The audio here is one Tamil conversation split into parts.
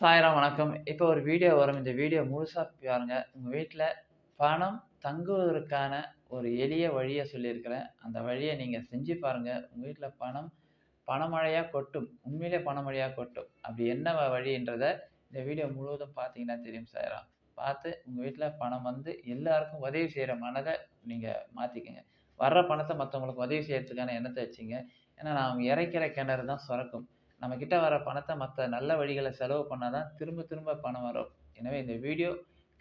சாய்ராம் வணக்கம். இப்போ ஒரு வீடியோ வரும். இந்த வீடியோ முழுசாக பாருங்க. உங்கள் வீட்டில் பணம் தங்குவதற்கான ஒரு எளிய வழியை சொல்லியிருக்கிறேன். அந்த வழியை நீங்கள் செஞ்சு பாருங்கள் உங்கள் வீட்டில் பணம் பணமழையாக கொட்டும். உண்மையிலே பணமழையாக கொட்டும். அப்படி என்ன வழின்றத இந்த வீடியோ முழுவதும் பார்த்தீங்கன்னா தெரியும் சாய்ராம். பார்த்து உங்கள் வீட்டில் பணம் வந்து எல்லாருக்கும் உதவி செய்கிற மனதை நீங்கள் மாற்றிக்கங்க வர்ற பணத்தை மற்றவங்களுக்கு உதவி செய்கிறதுக்கான எண்ணத்தை வச்சுங்க. ஏன்னா நான் இறைக்கிற கிணறு தான் சுரக்கும். நம்ம கிட்ட வர பணத்தை மற்ற நல்ல வழிகளை செலவு பண்ணால் தான் திரும்ப திரும்ப பணம் வரும். எனவே இந்த வீடியோ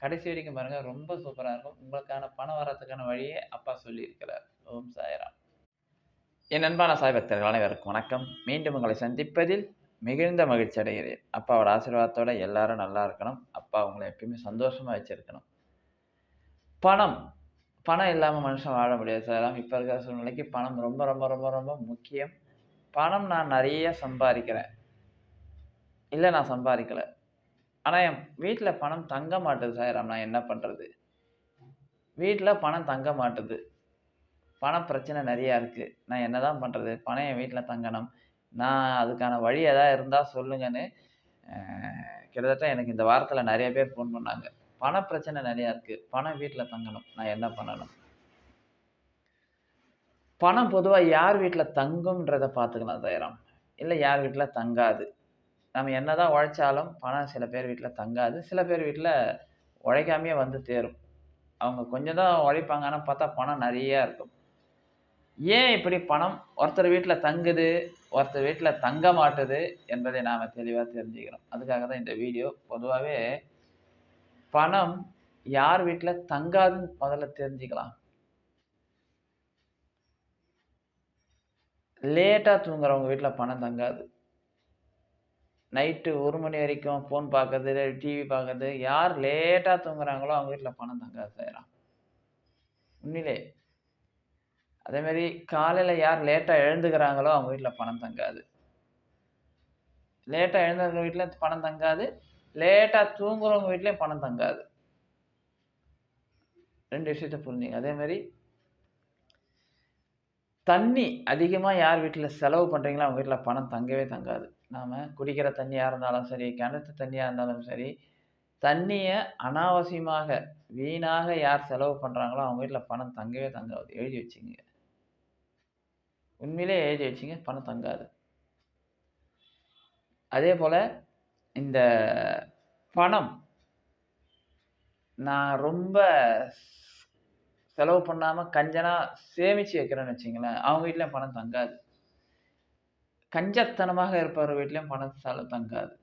கடைசி வரைக்கும் பாருங்க. ரொம்ப சூப்பராக இருக்கும். உங்களுக்கான பணம் வர்றதுக்கான வழியே அப்பா சொல்லியிருக்கிறார். ஓம் சாய்ராம். என் அன்பான சாய் அனைவருக்கும் வணக்கம். மீண்டும் உங்களை சந்திப்பதில் மிகுந்த மகிழ்ச்சி அடைகிறேன். அப்பாவோட ஆசீர்வாதத்தோட எல்லாரும் நல்லா இருக்கணும். அப்பா உங்களை எப்பயுமே சந்தோஷமாக வச்சுருக்கணும் பணம் பணம் இல்லாமல் மனுஷன் வாழ முடியாது சார் இப்போ இருக்கிற சூழ்நிலைக்கு பணம் ரொம்ப ரொம்ப ரொம்ப ரொம்ப முக்கியம். பணம் நான் நிறைய சம்பாதிக்கிறேன் இல்லை நான் சம்பாதிக்கலை ஆனால் என் வீட்டில் பணம் தங்க மாட்டுது சார் நான் என்ன பண்ணுறது வீட்டில் பணம் தங்க மாட்டுது. பண பிரச்சனை நிறையா இருக்குது நான் என்னதான் பண்ணுறது பணம் என் வீட்டில் தங்கணும். நான் அதுக்கான வழி எதாவது இருந்தால் சொல்லுங்கன்னு, கிட்டத்தட்ட எனக்கு இந்த வாரத்தில் நிறைய பேர் ஃபோன் பண்ணாங்க. பண பிரச்சனை நிறையா இருக்குது பணம் வீட்டில் தங்கணும். நான் என்ன பண்ணணும்? பணம் பொதுவாக யார் வீட்டில் தங்கும்ன்றத பார்த்துக்கலாம் தயாரம் இல்லை யார் வீட்டில் தங்காது. நம்ம என்னதான் உழைச்சாலும் பணம் சில பேர் வீட்டில் தங்காது. சில பேர் வீட்டில் உழைக்காமையே வந்து தேரும் அவங்க கொஞ்சம் தான் உழைப்பாங்க. ஆனால் பார்த்தா பணம் நிறையா இருக்கும். ஏன் இப்படி பணம் ஒருத்தர் வீட்டில் தங்குது, ஒருத்தர் வீட்டில் தங்க மாட்டுது என்பதை நாம் தெளிவாக தெரிஞ்சுக்கிறோம். அதுக்காக தான் இந்த வீடியோ. பொதுவாகவே பணம் யார் வீட்டில் தங்காதுன்னு முதல்ல தெரிஞ்சுக்கலாம். லேட்டாக தூங்குறவங்க வீட்டில் பணம் தங்காது. நைட்டு ஒரு மணி வரைக்கும் ஃபோன் பார்க்கறது, டிவி பார்க்கறது, யார் லேட்டாக தூங்குறாங்களோ அவங்க வீட்டில் பணம் தங்காது சாய்ராம். உண்மையிலே. அதேமாரி காலையில் யார் லேட்டாக எழுந்துக்கிறாங்களோ அவங்க வீட்டில் பணம் தங்காது. லேட்டாக எழுந்தவங்க வீட்டில் பணம் தங்காது. லேட்டாக தூங்குறவங்க வீட்லேயும் பணம் தங்காது. ரெண்டு விஷயத்த புரிஞ்சுங்க. அதே தண்ணி அதிகமாக யார் வீட்டில் செலவு பண்ணுறீங்களோ அவங்க வீட்டில் பணம் தங்கவே தங்காது. நாம் குடிக்கிற தண்ணியாக இருந்தாலும் சரி, கிணத்து தண்ணியாக இருந்தாலும் சரி, தண்ணியை அனாவசியமாக, வீணாக யார் செலவு பண்ணுறாங்களோ அவங்க வீட்டில் பணம் தங்கவே தங்காது. எழுதி வச்சுங்க உண்மையிலே எழுதி வச்சுங்க. பணம் தங்காது. அதே போல் இந்த பணம் நான் ரொம்ப செலவு பண்ணாமல் கஞ்சனாக சேமிச்சு வைக்கிறேன்னு வச்சிங்களேன் அவங்க வீட்லேயும் பணம் தங்காது. கஞ்சத்தனமாக இருப்பவர் வீட்லேயும் பணம் செல தங்காது.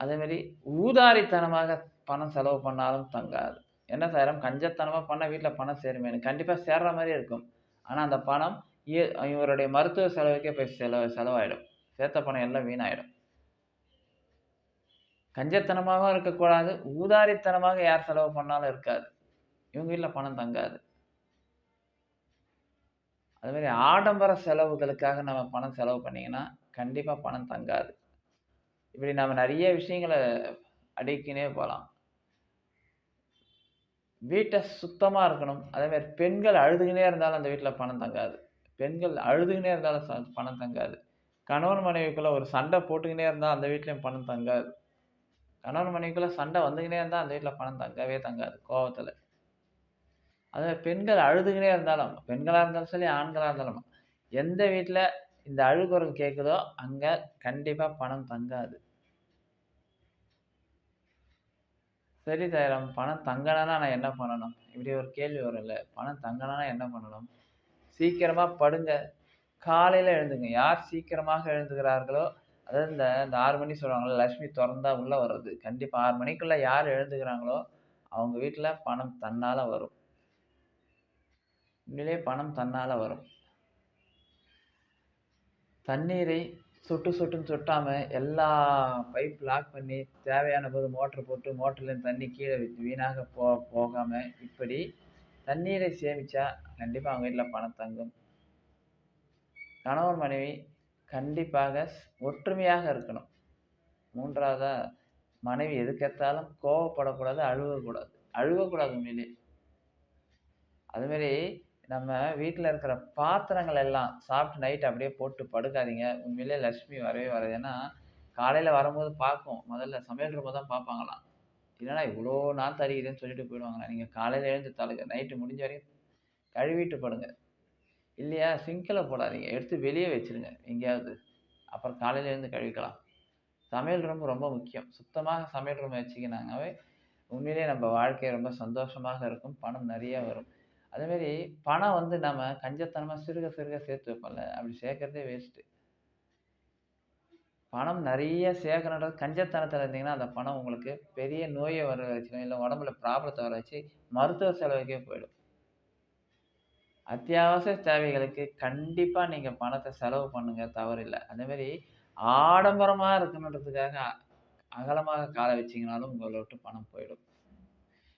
அதேமாரி ஊதாரித்தனமாக பணம் செலவு பண்ணாலும் தங்காது. என்ன செய்கிறோம் கஞ்சத்தனமாக பண்ண வீட்டில் பணம் சேருமேன்னு. கண்டிப்பாக சேர்ற மாதிரி இருக்கும். ஆனால் அந்த பணம் இ இவருடைய மருத்துவ செலவுக்கே போய் செலவு செலவாயிடும். சேர்த்த பணம் எல்லாம் வீணாயிடும். கஞ்சத்தனமாகவும் இருக்கக்கூடாது. ஊதாரித்தனமாக யார் செலவு பண்ணாலும் இருக்காது. இவங்க வீட்டில் பணம் தங்காது. அது மாதிரி ஆடம்பர செலவுகளுக்காக நம்ம பணம் செலவு பண்ணிங்கன்னா கண்டிப்பாக பணம் தங்காது. இப்படி நம்ம நிறைய விஷயங்கள அடிக்கினே போகலாம் வீட்டை சுத்தமாக இருக்கணும். அதேமாதிரி பெண்கள் அழுதுகினே இருந்தாலும் அந்த வீட்டில் பணம் தங்காது. பெண்கள் அழுதுகினே இருந்தாலும் ச பணம் தங்காது. கணவன் மனைவிக்குள்ளே ஒரு சண்டை போட்டுக்கினே இருந்தால் அந்த வீட்லேயும் பணம் தங்காது. கணவன் மனைவிக்குள்ளே சண்டை வந்துக்கினே இருந்தால் அந்த வீட்டில் பணம் தங்கவே தங்காது கோபத்தில் அதே பெண்கள் அழுதுகினே இருந்தாலும், பெண்களாக இருந்தாலும் சரி, ஆண்களாக இருந்தாலும், எந்த வீட்டில் இந்த அழுகுறம் கேட்குதோ அங்கே கண்டிப்பாக பணம் தங்காது. சரி சாய்ராம். பணம் தங்கணும்னா நான் என்ன பண்ணணும்? இப்படி ஒரு கேள்வி வரும்ல. பணம் தங்கணும்னா என்ன பண்ணணும்? சீக்கிரமாக படுங்க. காலையில் எழுந்துங்க. யார் சீக்கிரமாக எழுந்துகிறார்களோ, அதாவது இந்த இந்த ஆறு மணி சொல்லுவாங்கல்ல, லட்சுமி திறந்தா உள்ளே வர்றது. கண்டிப்பாக ஆறு மணிக்குள்ளே யார் எழுந்துகிறாங்களோ, அவங்க வீட்டில் பணம் தன்னால வரும். உண்மையிலே பணம் தன்னால் வரும். தண்ணீரை சொட்டு சொட்டுன்னு சுட்டாமல் எல்லா பைப் லாக் பண்ணி, தேவையான போது மோட்டர் போட்டு, மோட்டர்லேருந்து தண்ணி கீழே வீணாக போ போகாமல் இப்படி தண்ணீரை சேமித்தா கண்டிப்பாக அவங்க வீட்டில் பணம் தங்கும். கணவன் மனைவி கண்டிப்பாக ஒற்றுமையாக இருக்கணும். 3வதா மனைவி எதுக்கெடுத்தாலும் கோவப்படக்கூடாது, அழுகக்கூடாது. அழுகக்கூடாது உண்மையிலே அதுமாரி நம்ம வீட்டில் இருக்கிற பாத்திரங்கள் எல்லாம் சாப்பிட்டு நைட் அப்படியே போட்டு படுக்காதீங்க. உண்மையிலே லட்சுமி வரவே வராது. ஏன்னா, காலையில் வரும்போது பார்க்கும். முதல்ல சமையல் ரூமை தான் பார்ப்பாங்களாம். இல்லைன்னா இவ்வளோ நாள் தருகிறேன்னு சொல்லிட்டு போயிடுவாங்களா நீங்கள் காலையில் எழுந்து தலை நைட்டு முடிஞ்ச வரையும் கழுவிட்டு படுங்க. இல்லையா சிங்கில் போடாதீங்க. எடுத்து வெளியே வச்சிருங்க எங்கேயாவது. அப்புறம் காலையில் எழுந்து கழுவிக்கலாம். சமையல் ரூம் ரொம்ப முக்கியம். சுத்தமாக சமையல் ரூம் வச்சுக்கினாங்கவே உண்மையிலேயே நம்ம வாழ்க்கை ரொம்ப சந்தோஷமாக இருக்கும். பணம் நிறைய வரும். அதேமாரி பணம் வந்து நம்ம கஞ்சத்தனமாக சிறுக சிறுக சேர்த்து வைப்போம்ல அப்படி சேர்க்கறதே வேஸ்ட்டு பணம் நிறைய சேர்க்கணுன்றது கஞ்சத்தனத்தில் இருந்தீங்கன்னா அந்த பணம் உங்களுக்கு பெரிய நோயை வர வச்சுக்கும் இல்லை உடம்புல ப்ராப்ளத்தை வர வச்சு மருத்துவ செலவுக்கே போயிடும். அத்தியாவசிய தேவைகளுக்கு கண்டிப்பாக நீங்கள் பணத்தை செலவு பண்ணுங்க தவறில்லை அதேமாரி ஆடம்பரமாக இருக்கணுன்றதுக்காக அகலமாக காலை வச்சிங்கனாலும் உங்களை விட்டு பணம் போயிடும்.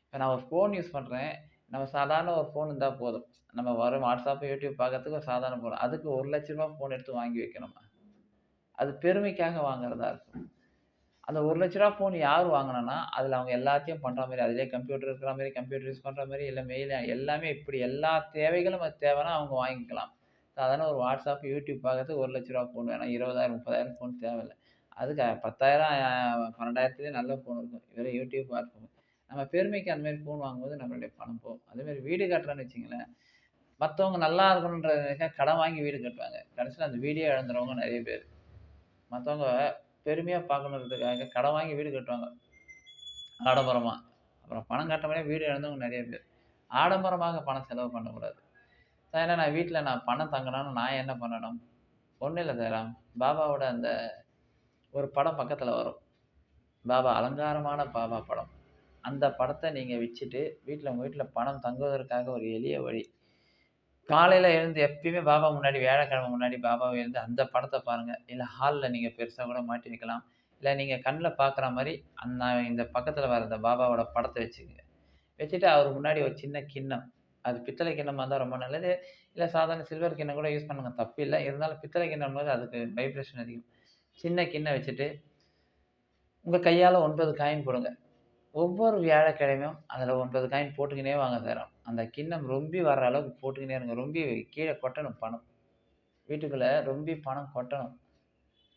இப்போ நான் ஒரு ஃபோன் யூஸ் பண்ணுறேன் நம்ம சாதாரண ஒரு ஃபோன் இருந்தால் போதும். நம்ம வரும் வாட்ஸ்அப்பு யூடியூப் பார்க்கறதுக்கு ஒரு சாதாரண ஃபோன் அதுக்கு ஒரு லட்ச ரூபா ஃபோன் எடுத்து வாங்கி வைக்கணும்? அது பெருமைக்காக வாங்குறதா இருக்கும். அந்த ஒரு லட்ச ரூபா ஃபோன் யார் வாங்கினோன்னா அதில் அவங்க எல்லாத்தையும் பண்ணுற மாதிரி அதிலே கம்ப்யூட்டர் இருக்கிற மாதிரி கம்ப்யூட்டர் யூஸ் பண்ணுற மாதிரி இல்லை மெயில் எல்லாமே இப்படி எல்லா தேவைகளும் அது தேவைன்னா அவங்க வாங்கிக்கலாம். சாதாரண ஒரு வாட்ஸ்அப் யூடியூப் பார்க்கறதுக்கு ஒரு லட்ச ரூபா ஃபோன் வேணாம். இருபதாயிரம் முப்பதாயிரம் ஃபோன் தேவையில்லை. அதுக்கு பத்தாயிரம் பன்னெண்டாயிரத்துலேயே நல்ல ஃபோன் இருக்கும். இதில் யூடியூப் வாட்ஸ்அப் நம்ம பெருமைக்கு அந்த மாதிரி ஃபோன் வாங்கும்போது நம்மளுடைய பணம் போகும். அதேமாதிரி வீடு கட்டுறோன்னு வச்சிங்களேன். மற்றவங்க நல்லா இருக்கணுன்றதுக்காக கடன் வாங்கி வீடு கட்டுவாங்க. கடைசியில் அந்த வீடியோ இழந்துறவங்க நிறைய பேர். மற்றவங்க பெருமையாக பார்க்கணுன்றதுக்காக கடன் வாங்கி வீடு கட்டுவாங்க. ஆடம்பரமாக அப்புறம் பணம் கட்டமே வீடு இழந்தவங்க நிறைய பேர். ஆடம்பரமாக பணம் செலவு பண்ணக்கூடாது. சார் நான் வீட்டில் நான் பணம் தங்கணும்னு நான் என்ன பண்ணணும்? ஒன்றும் இல்லை தராம் பாபாவோட அந்த ஒரு படம் பக்கத்தில் வரும். பாபா அலங்காரமான பாபா படம். அந்த படத்தை நீங்கள் வச்சுட்டு வீட்டில் உங்கள் வீட்டில் பணம் தங்குவதற்காக ஒரு எளிய வழி. காலையில் எழுந்து எப்பயுமே பாபா முன்னாடி வியாழக்கிழமை முன்னாடி பாபாவை எழுந்து அந்த படத்தை பாருங்கள் இல்லை ஹாலில் நீங்கள் பெருசாக கூட மாட்டி வைக்கலாம் இல்லை நீங்கள் கண்ணில் பார்க்குற மாதிரி அந்த இந்த பக்கத்தில் வர அந்த பாபாவோட படத்தை வச்சுக்கோங்க வச்சுட்டு அவர் முன்னாடி ஒரு சின்ன கிண்ணம். அது பித்தளை கிண்ணமாக இருந்தால் ரொம்ப நல்லது. இல்லை சாதாரண சில்வர் கிண்ணம் கூட யூஸ் பண்ணுங்க. தப்பு இல்லை. இருந்தாலும் பித்தளை கிண்ணம் போது அதுக்கு வைப்ரேஷன் அதிகம். சின்ன கிண்ணம் வச்சுட்டு உங்கள் கையால் ஒன்பது காயின் போடுங்க. ஒவ்வொரு வியாழக்கிழமையும் அதில் ஒன்பது காயின் போட்டுக்கினே வாங்க தரோம் அந்த கிண்ணம் ரொம்பி வர்ற அளவுக்கு போட்டுக்கினே இருங்க. ரொம்பி கீழே கொட்டணும் பணம். வீட்டுக்குள்ளே ரொம்பி பணம் கொட்டணும்.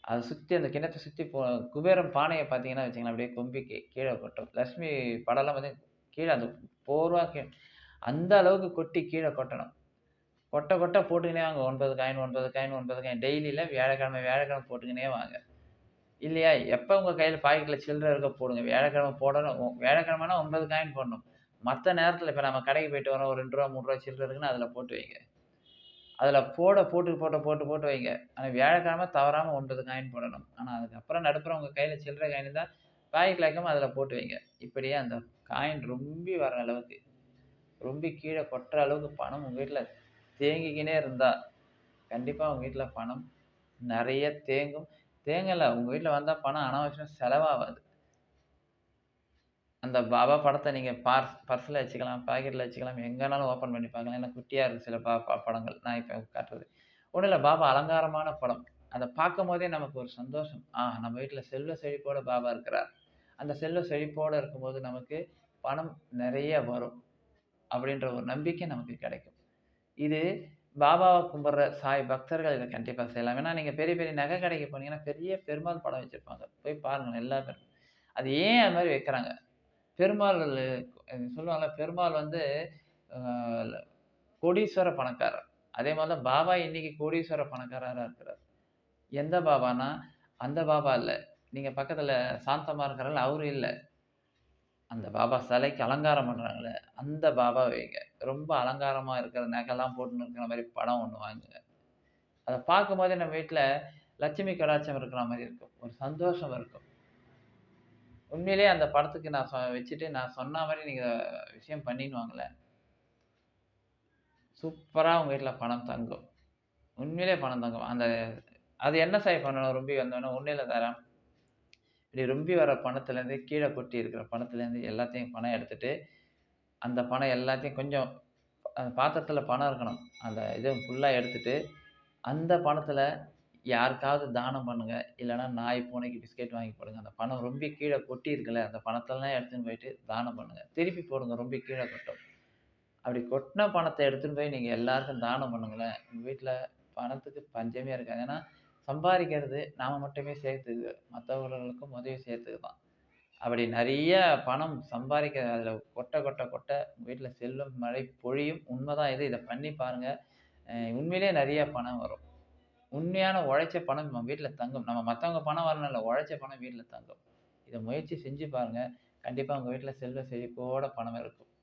அதை சுற்றி அந்த கிண்ணத்தை சுற்றி போ குபேரம் பானையை பார்த்தீங்கன்னா வச்சுங்களேன் அப்படியே கொம்பி கீழே கொட்டும். லக்ஷ்மி படம்லாம் வந்து கீழே அந்த போர்வா கீழே அந்த அளவுக்கு கொட்டி கீழே கொட்டணும். கொட்டை கொட்டை போட்டுக்கினே வாங்க. ஒன்பது காயின் ஒன்பது காயின் ஒன்பது காயின் டெய்லியில் வியாழக்கிழமை வியாழக்கிழமை போட்டுக்கினே வாங்க. இல்லையா? எப்போ உங்கள் கையில் பாக்கெட்டில் சில்லறை இருக்க போடுங்க. வியாழக்கிழமை போடணும். வியாழக்கிழமைனா ஒன்பது காயின் போடணும். மற்ற நேரத்தில் இப்போ நம்ம கடைக்கு போயிட்டு வரோம். ஒரு ரெண்டு ரூபா மூணு ரூபா சில்லறை இருக்குன்னு அதில் போட்டு வைங்க. அதில் போட போட்டு போட்ட போட்டு போட்டு வைங்க. ஆனால் வியாழக்கிழமை தவறாமல் ஒன்பது காயின் போடணும். ஆனால் அதுக்கப்புறம் நடுப்புற உங்கள் கையில் சில்லறை காயின் தான் பாக்கெட்டில் வைக்காமல் அதில் போட்டு வைங்க. இப்படியே அந்த காயின் ரொம்பி வர அளவுக்கு ரொம்ப கீழே கொட்டுற அளவுக்கு பணம் உங்கள் வீட்டில் தேங்கிக்கினே இருந்தால் கண்டிப்பாக உங்கள் வீட்டில் பணம் நிறைய தேங்கும். தேங்கலை உங்கள் வீட்டில் வந்தால் பணம் அனாவசியம் செலவாகாது. அந்த பாபா படத்தை நீங்கள் பார்ஸ் பர்ஸில் வச்சுக்கலாம் பாக்கெட்டில் வச்சுக்கலாம் எங்கேனாலும் ஓப்பன் பண்ணி பார்க்கலாம். ஏன்னா குட்டியாக இருக்குது சில பா பா- படங்கள். நான் இப்போ காட்டுறது. ஒன்றும் இல்லை பாபா அலங்காரமான படம். அதை பார்க்கும் போதே நமக்கு ஒரு சந்தோஷம். ஆ நம்ம வீட்டில் செல்வ செழிப்போட பாபா இருக்கிறார். அந்த செல்வ செழிப்போடு இருக்கும்போது நமக்கு பணம் நிறைய வரும். அப்படின்ற ஒரு நம்பிக்கை நமக்கு கிடைக்கும். இது பாபாவை கும்பிட்ற சாய் பக்தர்கள் இதை கண்டிப்பாக செய்யலாம். ஏன்னா நீங்கள் பெரிய பெரிய நகை கடைக்கு போனீங்கன்னா பெரிய பெருமாள் படம் வச்சுருப்பாங்க. போய் பாருங்கள் எல்லா பேரும். அது ஏன் அது மாதிரி வைக்கிறாங்க? பெருமாள் சொல்லுவாங்கள்ல பெருமாள் வந்து கோடீஸ்வர பணக்காரர். அதே மாதிரி தான் பாபா இன்னைக்கு கோடீஸ்வர பணக்காரராக இருக்கிறார். எந்த பாபானா அந்த பாபா இல்லை. நீங்கள் பக்கத்தில் சாந்தமாக இருக்கிறார்கள் அவரும் இல்லை. அந்த பாபா சிலைக்கு அலங்காரம் பண்ணுறாங்களே அந்த பாபா வைங்க. ரொம்ப அலங்காரமாக இருக்கிற நகைலாம் போட்டுன்னு இருக்கிற மாதிரி படம் ஒன்று வாங்குங்க. அதை பார்க்கும்போதே நம்ம வீட்டில் லட்சுமி கடாட்சம் இருக்கிற மாதிரி இருக்கும். ஒரு சந்தோஷம் இருக்கும். உண்மையிலேயே அந்த படத்துக்கு நான் சொ வச்சுட்டு நான் சொன்ன மாதிரி நீங்கள் விஷயம் பண்ணின்னு வாங்களேன். சூப்பராக உங்கள் வீட்டில் பணம் தங்கும். உண்மையிலே பணம் தங்கும். அந்த அது என்ன சாய் பண்ணணும்? ரொம்ப வந்தோடனே உண்மையில் தரேன். இப்படி ரொம்பி வர பணத்துலேருந்து கீழே கொட்டி இருக்கிற பணத்துலேருந்து எல்லாத்தையும் பணம் எடுத்துகிட்டு அந்த பணம் எல்லாத்தையும் கொஞ்சம் அந்த பாத்திரத்தில் பணம் இருக்கணும். அந்த இது ஃபுல்லாக எடுத்துகிட்டு அந்த பணத்தில் யாருக்காவது தானம் பண்ணுங்கள் இல்லைன்னா நாய் பூனைக்கு பிஸ்கெட் வாங்கி போடுங்க. அந்த பணம் ரொம்ப கீழே கொட்டி இருக்குல்ல அந்த பணத்தெல்லாம் எடுத்துன்னு போயிட்டு தானம் பண்ணுங்க. திருப்பி போடுங்க ரொம்ப கீழே கொட்டும். அப்படி கொட்டின பணத்தை எடுத்துன்னு போய் நீங்கள் எல்லாருக்கும் தானம் பண்ணுங்களேன். உங்கள் வீட்டில் பணத்துக்கு பஞ்சமே இருக்காது. ஏன்னா சம்பாதிக்கிறது நாம் மட்டுமே சேர்த்துது மற்றவர்களுக்கும் உதவி செய்யறதுக்கு தான். அப்படி நிறைய பணம் சம்பாதிக்க அதில் கொட்ட கொட்ட கொட்ட உங்கள் வீட்டில் செல்வம் மழை பொழியும் உண்மை தான் இது. இதை பண்ணி பாருங்கள் உண்மையிலே நிறைய பணம் வரும். உண்மையான உழைச்ச பணம் நம்ம வீட்டில் தங்கும். நம்ம மற்றவங்க பணம் வரணும் இல்லை உழைச்ச பணம் வீட்டில் தங்கும். இதை முயற்சி செஞ்சு பாருங்கள் கண்டிப்பாக உங்கள் வீட்டில் செல்வ செழிப்போட பணம் இருக்கும்.